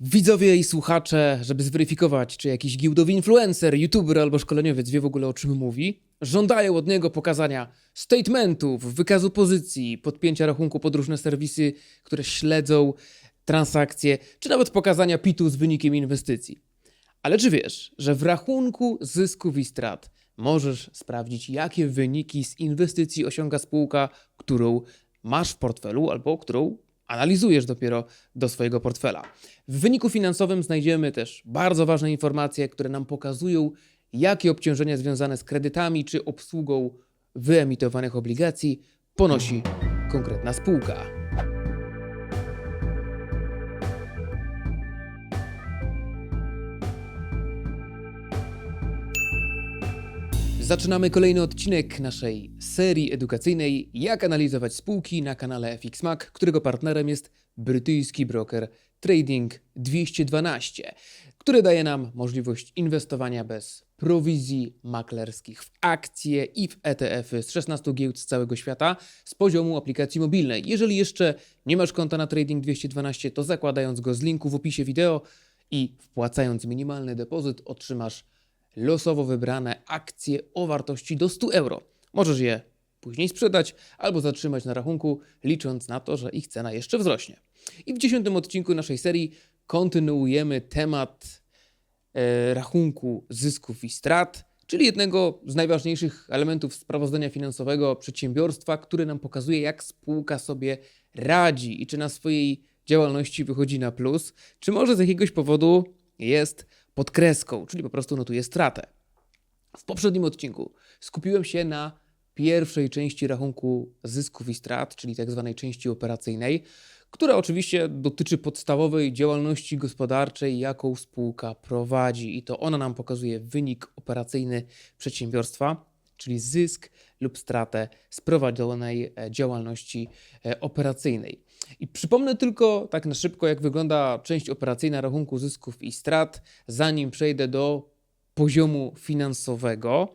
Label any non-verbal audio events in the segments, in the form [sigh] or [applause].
Widzowie i słuchacze, żeby zweryfikować, czy jakiś giełdowy influencer, youtuber albo szkoleniowiec wie w ogóle o czym mówi, żądają od niego pokazania statementów, wykazu pozycji, podpięcia rachunku pod różne serwisy, które śledzą transakcje, czy nawet pokazania PIT-u z wynikiem inwestycji. Ale czy wiesz, że w rachunku zysków i strat możesz sprawdzić, jakie wyniki z inwestycji osiąga spółka, którą masz w portfelu albo którą analizujesz dopiero do swojego portfela. W wyniku finansowym znajdziemy też bardzo ważne informacje, które nam pokazują, jakie obciążenia związane z kredytami czy obsługą wyemitowanych obligacji ponosi konkretna spółka. Zaczynamy kolejny odcinek naszej serii edukacyjnej Jak analizować spółki na kanale FXMAC, którego partnerem jest brytyjski broker Trading 212, który daje nam możliwość inwestowania bez prowizji maklerskich w akcje i w ETF-y z 16 giełd z całego świata z poziomu aplikacji mobilnej. Jeżeli jeszcze nie masz konta na Trading 212, to zakładając go z linku w opisie wideo i wpłacając minimalny depozyt otrzymasz losowo wybrane akcje o wartości do 100 euro. Możesz je później sprzedać albo zatrzymać na rachunku, licząc na to, że ich cena jeszcze wzrośnie. I w dziesiątym odcinku naszej serii kontynuujemy temat e, rachunku zysków i strat, czyli jednego z najważniejszych elementów sprawozdania finansowego przedsiębiorstwa, który nam pokazuje, jak spółka sobie radzi i czy na swojej działalności wychodzi na plus, czy może z jakiegoś powodu jest pod kreską, czyli po prostu notuje stratę. W poprzednim odcinku skupiłem się na pierwszej części rachunku zysków i strat, czyli tak zwanej części operacyjnej, która oczywiście dotyczy podstawowej działalności gospodarczej, jaką spółka prowadzi, i to ona nam pokazuje wynik operacyjny przedsiębiorstwa, czyli zysk lub stratę z prowadzonej e, działalności e, operacyjnej. I przypomnę tylko tak na szybko, jak wygląda część operacyjna rachunku zysków i strat, zanim przejdę do poziomu finansowego.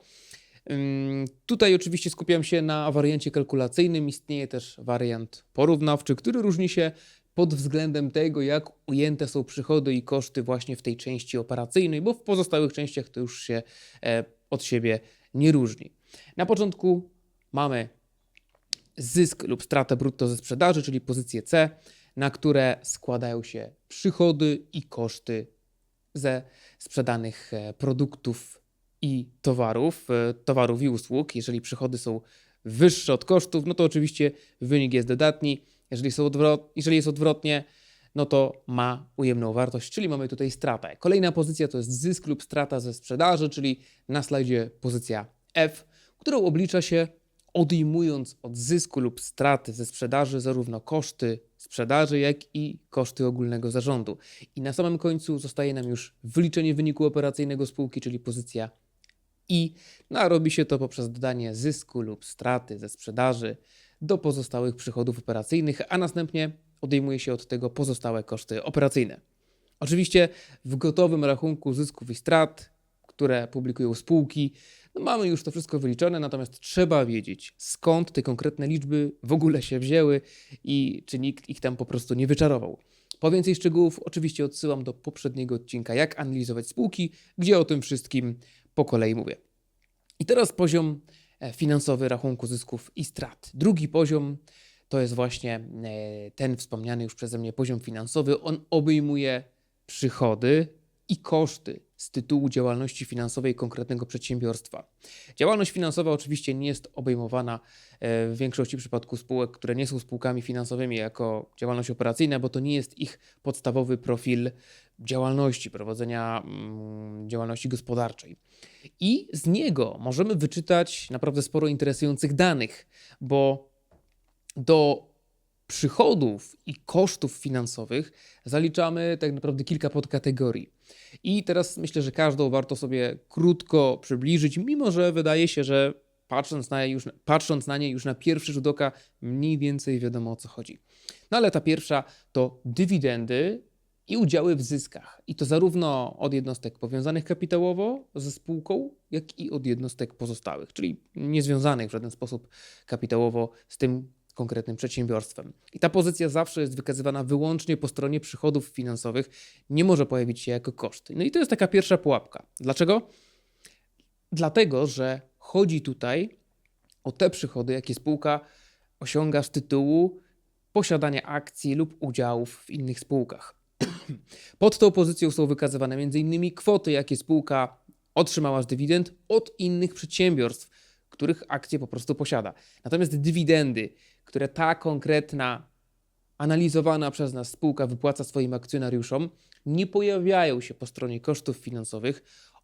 Tutaj oczywiście skupiam się na wariancie kalkulacyjnym. Istnieje też wariant porównawczy, który różni się pod względem tego, jak ujęte są przychody i koszty właśnie w tej części operacyjnej, bo w pozostałych częściach to już się e, od siebie nie różni. Na początku mamy zysk lub stratę brutto ze sprzedaży, czyli pozycję C, na które składają się przychody i koszty ze sprzedanych e, produktów i towarów, e, towarów i usług. Jeżeli przychody są wyższe od kosztów, no to oczywiście wynik jest dodatni. Jeżeli, są odwrot, jeżeli jest odwrotnie, no to ma ujemną wartość, czyli mamy tutaj stratę. Kolejna pozycja to jest zysk lub strata ze sprzedaży, czyli na slajdzie pozycja F, którą oblicza się odejmując od zysku lub straty ze sprzedaży zarówno koszty sprzedaży, jak i koszty ogólnego zarządu. I na samym końcu zostaje nam już wyliczenie wyniku operacyjnego spółki, czyli pozycja I. No a robi się to poprzez dodanie zysku lub straty ze sprzedaży do pozostałych przychodów operacyjnych, a następnie odejmuje się od tego pozostałe koszty operacyjne. Oczywiście w gotowym rachunku zysków i strat, które publikują spółki, no mamy już to wszystko wyliczone, natomiast trzeba wiedzieć, skąd te konkretne liczby w ogóle się wzięły i czy nikt ich tam po prostu nie wyczarował. Po więcej szczegółów oczywiście odsyłam do poprzedniego odcinka, jak analizować spółki, gdzie o tym wszystkim po kolei mówię. I teraz poziom e, finansowy rachunku zysków i strat. Drugi poziom to jest właśnie e, ten wspomniany już przeze mnie poziom finansowy. On obejmuje przychody i koszty z tytułu działalności finansowej konkretnego przedsiębiorstwa. Działalność finansowa oczywiście nie jest obejmowana e, w większości przypadków spółek, które nie są spółkami finansowymi jako działalność operacyjna, bo to nie jest ich podstawowy profil działalności, prowadzenia mm, działalności gospodarczej. I z niego możemy wyczytać naprawdę sporo interesujących danych, bo do przychodów i kosztów finansowych zaliczamy tak naprawdę kilka podkategorii. I teraz myślę, że każdą warto sobie krótko przybliżyć, mimo że wydaje się, że patrząc na, już, patrząc na nie już na pierwszy rzut oka, mniej więcej wiadomo o co chodzi. No ale ta pierwsza to dywidendy i udziały w zyskach. I to zarówno od jednostek powiązanych kapitałowo ze spółką, jak i od jednostek pozostałych, czyli niezwiązanych w żaden sposób kapitałowo z tym konkretnym przedsiębiorstwem. I ta pozycja zawsze jest wykazywana wyłącznie po stronie przychodów finansowych, nie może pojawić się jako koszty. No i to jest taka pierwsza pułapka. Dlaczego? Dlatego, że chodzi tutaj o te przychody, jakie spółka osiąga z tytułu posiadania akcji lub udziałów w innych spółkach. [clears throat] Pod tą pozycją są wykazywane m.in. kwoty, jakie spółka otrzymała z dywidend od innych przedsiębiorstw, których akcje po prostu posiada. Natomiast dywidendy, które ta konkretna, analizowana przez nas spółka wypłaca swoim akcjonariuszom, nie pojawiają się po stronie kosztów finansowych.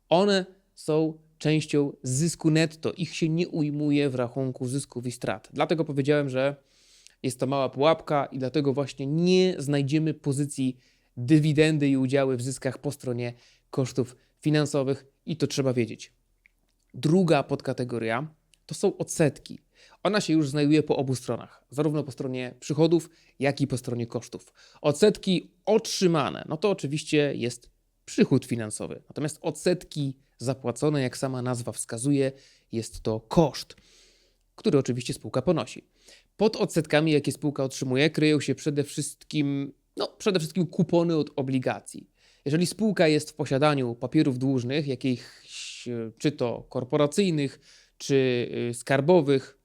One są częścią zysku netto. Ich się nie ujmuje w rachunku zysków i strat. Dlatego powiedziałem, że jest to mała pułapka i dlatego właśnie nie znajdziemy pozycji dywidendy i udziały w zyskach po stronie kosztów finansowych i to trzeba wiedzieć. Druga podkategoria to są odsetki. Ona się już znajduje po obu stronach, zarówno po stronie przychodów, jak i po stronie kosztów. Odsetki otrzymane, no to oczywiście jest przychód finansowy. Natomiast odsetki zapłacone, jak sama nazwa wskazuje, jest to koszt, który oczywiście spółka ponosi. Pod odsetkami, jakie spółka otrzymuje, kryją się przede wszystkim, no, przede wszystkim kupony od obligacji. Jeżeli spółka jest w posiadaniu papierów dłużnych, jakichś e, czy to korporacyjnych, czy y, skarbowych,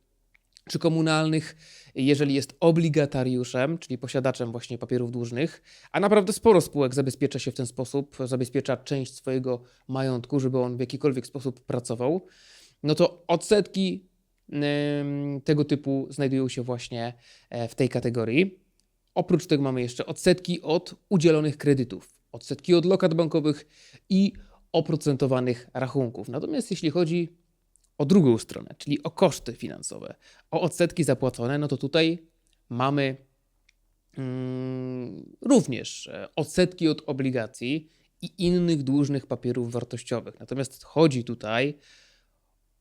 czy komunalnych, jeżeli jest obligatariuszem, czyli posiadaczem właśnie papierów dłużnych, a naprawdę sporo spółek zabezpiecza się w ten sposób, zabezpiecza część swojego majątku, żeby on w jakikolwiek sposób pracował, no to odsetki tego typu znajdują się właśnie e, w tej kategorii. Oprócz tego mamy jeszcze odsetki od udzielonych kredytów, odsetki od lokat bankowych i oprocentowanych rachunków. Natomiast jeśli chodzi o drugą stronę, czyli o koszty finansowe, o odsetki zapłacone, no to tutaj mamy mm, również e, odsetki od obligacji i innych dłużnych papierów wartościowych. Natomiast chodzi tutaj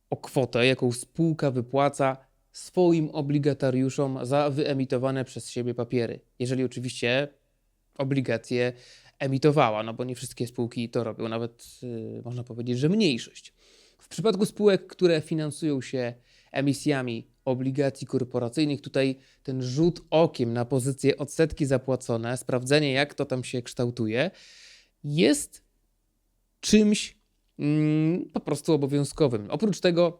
o kwotę, jaką spółka wypłaca swoim obligatariuszom za wyemitowane przez siebie papiery. Jeżeli oczywiście obligacje emitowała, no bo nie wszystkie spółki to robią, nawet yy, można powiedzieć, że mniejszość. W przypadku spółek, które finansują się emisjami obligacji korporacyjnych, tutaj ten rzut okiem na pozycję odsetki zapłacone, sprawdzenie jak to tam się kształtuje, jest czymś mm, po prostu obowiązkowym. Oprócz tego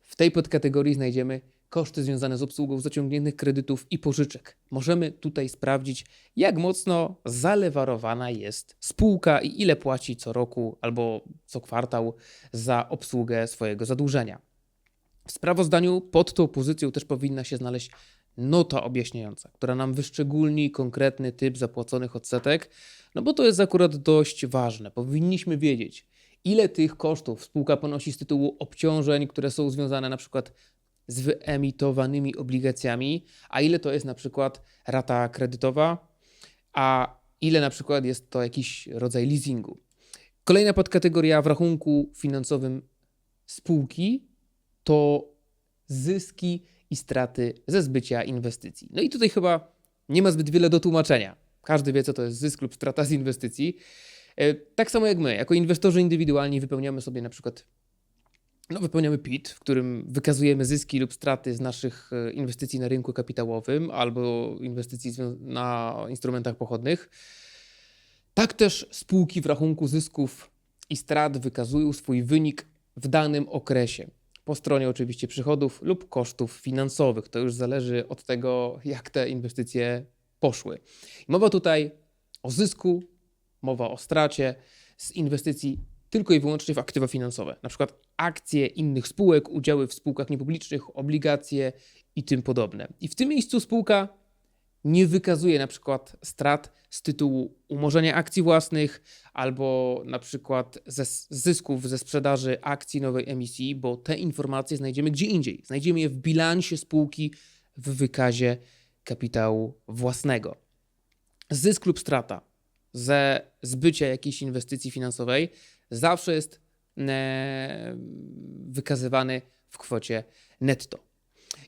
w tej podkategorii znajdziemy koszty związane z obsługą zaciągniętych kredytów i pożyczek. Możemy tutaj sprawdzić, jak mocno zalewarowana jest spółka i ile płaci co roku albo co kwartał za obsługę swojego zadłużenia. W sprawozdaniu pod tą pozycją też powinna się znaleźć nota objaśniająca, która nam wyszczególni konkretny typ zapłaconych odsetek, no bo to jest akurat dość ważne. Powinniśmy wiedzieć, ile tych kosztów spółka ponosi z tytułu obciążeń, które są związane na przykład z wyemitowanymi obligacjami, a ile to jest na przykład rata kredytowa, a ile na przykład jest to jakiś rodzaj leasingu. Kolejna podkategoria w rachunku finansowym spółki to zyski i straty ze zbycia inwestycji. No i tutaj chyba nie ma zbyt wiele do tłumaczenia. Każdy wie, co to jest zysk lub strata z inwestycji. E, tak samo jak my, jako inwestorzy indywidualni, wypełniamy sobie na przykład no, wypełniamy PIT, w którym wykazujemy zyski lub straty z naszych e, inwestycji na rynku kapitałowym albo inwestycji na instrumentach pochodnych. Tak też spółki w rachunku zysków i strat wykazują swój wynik w danym okresie. Po stronie oczywiście przychodów lub kosztów finansowych. To już zależy od tego, jak te inwestycje poszły. Mowa tutaj o zysku, mowa o stracie z inwestycji tylko i wyłącznie w aktywa finansowe, na przykład akcje innych spółek, udziały w spółkach niepublicznych, obligacje i tym podobne. I w tym miejscu spółka nie wykazuje na przykład strat z tytułu umorzenia akcji własnych albo na przykład ze zysków ze sprzedaży akcji nowej emisji, bo te informacje znajdziemy gdzie indziej. Znajdziemy je w bilansie spółki w wykazie kapitału własnego. Zysk lub strata ze zbycia jakiejś inwestycji finansowej zawsze jest e, wykazywany w kwocie netto.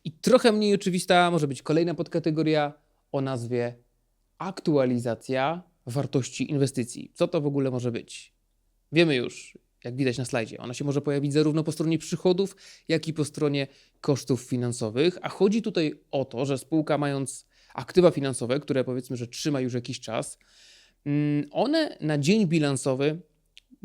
I trochę mniej oczywista może być kolejna podkategoria o nazwie aktualizacja wartości inwestycji. Co to w ogóle może być? Wiemy już, jak widać na slajdzie. Ona się może pojawić zarówno po stronie przychodów, jak i po stronie kosztów finansowych, a chodzi tutaj o to, że spółka mając aktywa finansowe, które powiedzmy, że trzyma już jakiś czas, mm, one na dzień bilansowy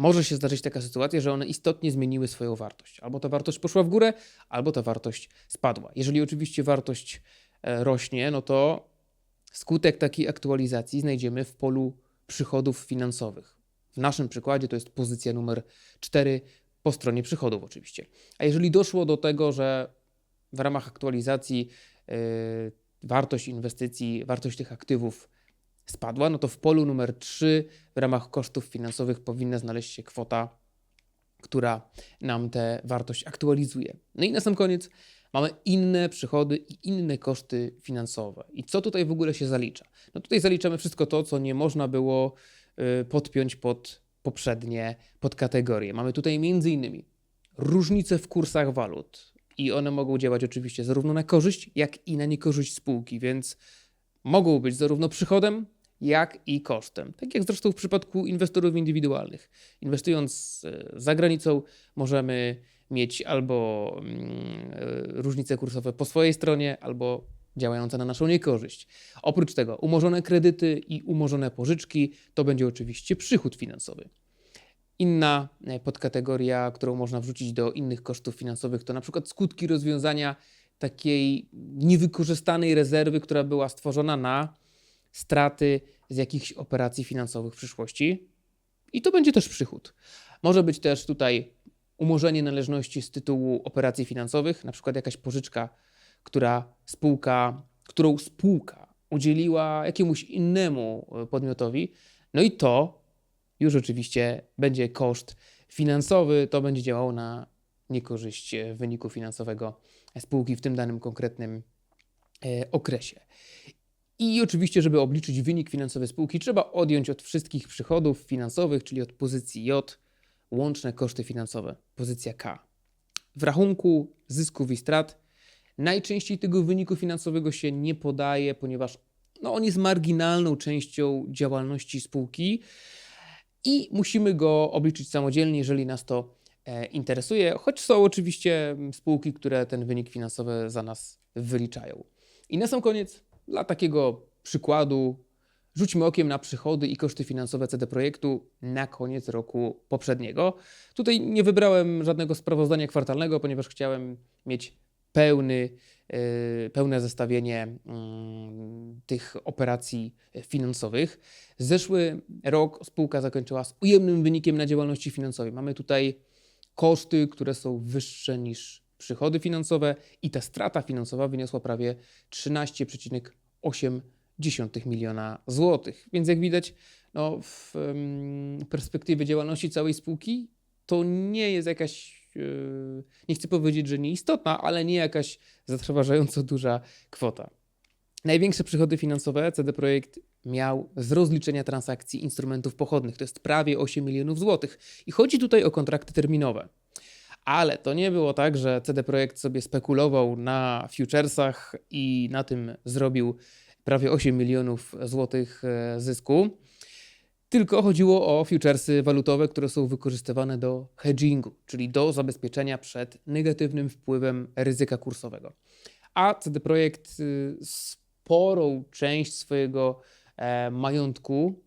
może się zdarzyć taka sytuacja, że one istotnie zmieniły swoją wartość. Albo ta wartość poszła w górę, albo ta wartość spadła. Jeżeli oczywiście wartość e, rośnie, no to skutek takiej aktualizacji znajdziemy w polu przychodów finansowych. W naszym przykładzie to jest pozycja numer 4 po stronie przychodów oczywiście. A jeżeli doszło do tego, że w ramach aktualizacji yy, wartość inwestycji, wartość tych aktywów spadła, no to w polu numer 3 w ramach kosztów finansowych powinna znaleźć się kwota, która nam tę wartość aktualizuje. No i na sam koniec mamy inne przychody i inne koszty finansowe. I co tutaj w ogóle się zalicza? No tutaj zaliczamy wszystko to, co nie można było y, podpiąć pod poprzednie podkategorie. Mamy tutaj innymi różnice w kursach walut i one mogą działać oczywiście zarówno na korzyść, jak i na niekorzyść spółki, więc mogą być zarówno przychodem, jak i kosztem. Tak jak zresztą w przypadku inwestorów indywidualnych. Inwestując e, za granicą, możemy mieć albo mm, e, różnice kursowe po swojej stronie, albo działające na naszą niekorzyść. Oprócz tego umorzone kredyty i umorzone pożyczki to będzie oczywiście przychód finansowy. Inna e, podkategoria, którą można wrzucić do innych kosztów finansowych, to na przykład skutki rozwiązania takiej niewykorzystanej rezerwy, która była stworzona na straty z jakichś operacji finansowych w przyszłości. I to będzie też przychód. Może być też tutaj umorzenie należności z tytułu operacji finansowych, na przykład jakaś pożyczka, która spółka, którą spółka udzieliła jakiemuś innemu e, podmiotowi. No i to już oczywiście będzie koszt finansowy, to będzie działało na niekorzyść e, wyniku finansowego spółki w tym danym konkretnym e, okresie. I oczywiście, żeby obliczyć wynik finansowy spółki, trzeba odjąć od wszystkich przychodów finansowych, czyli od pozycji J, łączne koszty finansowe, pozycja K. W rachunku zysków i strat najczęściej tego wyniku finansowego się nie podaje, ponieważ no, on jest marginalną częścią działalności spółki i musimy go obliczyć samodzielnie, jeżeli nas to e, interesuje, choć są oczywiście spółki, które ten wynik finansowy za nas wyliczają. I na sam koniec dla takiego przykładu rzućmy okiem na przychody i koszty finansowe CD Projektu na koniec roku poprzedniego. Tutaj nie wybrałem żadnego sprawozdania kwartalnego, ponieważ chciałem mieć pełny, yy, pełne zestawienie yy, tych operacji finansowych. Zeszły rok spółka zakończyła z ujemnym wynikiem na działalności finansowej. Mamy tutaj koszty, które są wyższe niż przychody finansowe i ta strata finansowa wyniosła prawie 13,8 miliona złotych. Więc jak widać, no, w perspektywie działalności całej spółki to nie jest jakaś, yy, nie chcę powiedzieć, że nieistotna, ale nie jakaś zatrważająco duża kwota. Największe przychody finansowe CD Projekt miał z rozliczenia transakcji instrumentów pochodnych, to jest prawie 8 milionów złotych. I chodzi tutaj o kontrakty terminowe. Ale to nie było tak, że CD Projekt sobie spekulował na futuresach i na tym zrobił prawie 8 milionów złotych e, zysku. Tylko chodziło o futuresy walutowe, które są wykorzystywane do hedgingu, czyli do zabezpieczenia przed negatywnym wpływem ryzyka kursowego. A CD Projekt y, sporą część swojego e, majątku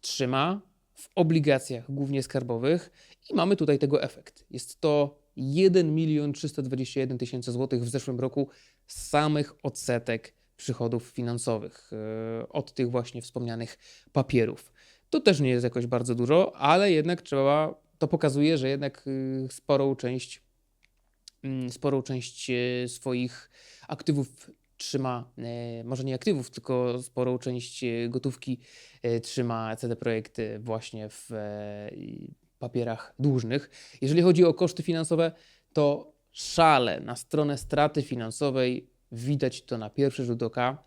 trzyma w obligacjach, głównie skarbowych, i mamy tutaj tego efekt. Jest to 1 milion 321 tysięcy złotych w zeszłym roku samych odsetek przychodów finansowych e, od tych właśnie wspomnianych papierów. To też nie jest jakoś bardzo dużo, ale jednak trzeba, to pokazuje, że jednak y, sporą część, mm, sporą część e, swoich aktywów trzyma, e, może nie aktywów, tylko sporą część gotówki trzyma CD Projekt właśnie w papierach dłużnych. Jeżeli chodzi o koszty finansowe, to szale na stronę straty finansowej, widać to na pierwszy rzut oka,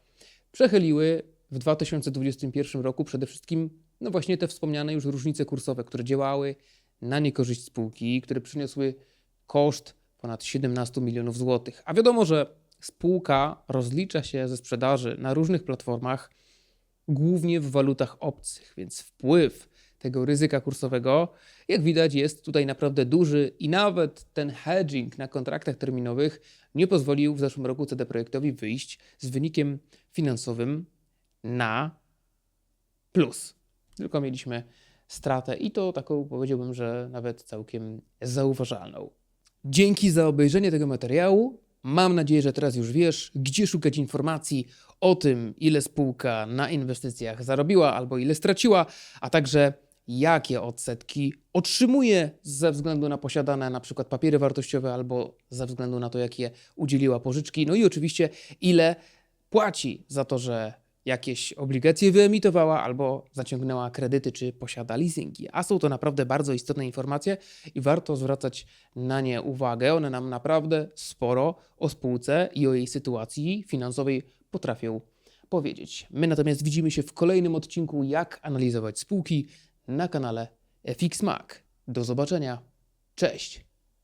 przechyliły w 2021 roku przede wszystkim no właśnie te wspomniane już różnice kursowe, które działały na niekorzyść spółki, które przyniosły koszt ponad 17 milionów złotych. A wiadomo, że spółka rozlicza się ze sprzedaży na różnych platformach, głównie w walutach obcych, więc wpływ tego ryzyka kursowego. Jak widać, jest tutaj naprawdę duży i nawet ten hedging na kontraktach terminowych nie pozwolił w zeszłym roku CD Projektowi wyjść z wynikiem finansowym na plus. Tylko mieliśmy stratę i to taką powiedziałbym, że nawet całkiem zauważalną. Dzięki za obejrzenie tego materiału. Mam nadzieję, że teraz już wiesz, gdzie szukać informacji o tym, ile spółka na inwestycjach zarobiła albo ile straciła, a także jakie odsetki otrzymuje ze względu na posiadane na przykład papiery wartościowe albo ze względu na to, jakie udzieliła pożyczki. No i oczywiście, ile płaci za to, że jakieś obligacje wyemitowała albo zaciągnęła kredyty, czy posiada leasingi. A są to naprawdę bardzo istotne informacje i warto zwracać na nie uwagę. One nam naprawdę sporo o spółce i o jej sytuacji finansowej potrafią powiedzieć. My natomiast widzimy się w kolejnym odcinku, jak analizować spółki na kanale FXMAC. Do zobaczenia. Cześć!